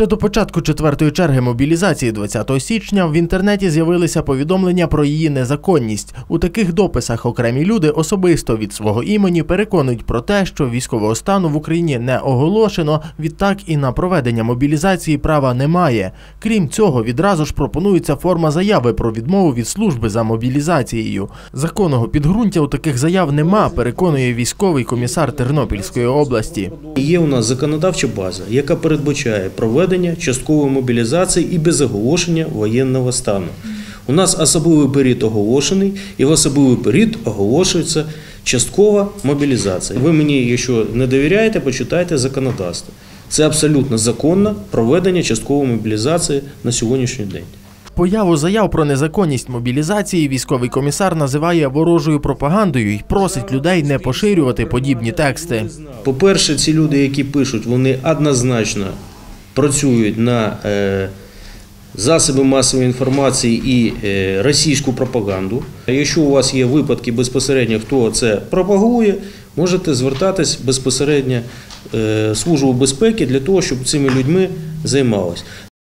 Ще до початку четвертої черги мобілізації 20 січня в інтернеті з'явилися повідомлення про її незаконність. У таких дописах окремі люди особисто від свого імені переконують про те, що військового стану в Україні не оголошено, відтак і на проведення мобілізації права немає. Крім цього, відразу ж пропонується форма заяви про відмову від служби за мобілізацією. Законного підґрунтя у таких заяв нема, переконує військовий комісар Тернопільської області. Є у нас законодавча база, яка передбачає проведення часткової мобілізації і без оголошення воєнного стану. У нас особливий період оголошений, і в особливий період оголошується часткова мобілізація. Ви мені, якщо не довіряєте, почитайте законодавство. Це абсолютно законно проведення часткової мобілізації на сьогоднішній день. Появу заяв про незаконність мобілізації військовий комісар називає ворожою пропагандою і просить людей не поширювати подібні тексти. По-перше, ці люди, які пишуть, вони однозначно працюють на е, засоби масової інформації і е, російську пропаганду. Якщо у вас є випадки безпосередньо, хто це пропагує, можете звертатись безпосередньо е, Службу безпеки для того, щоб цими людьми займалися.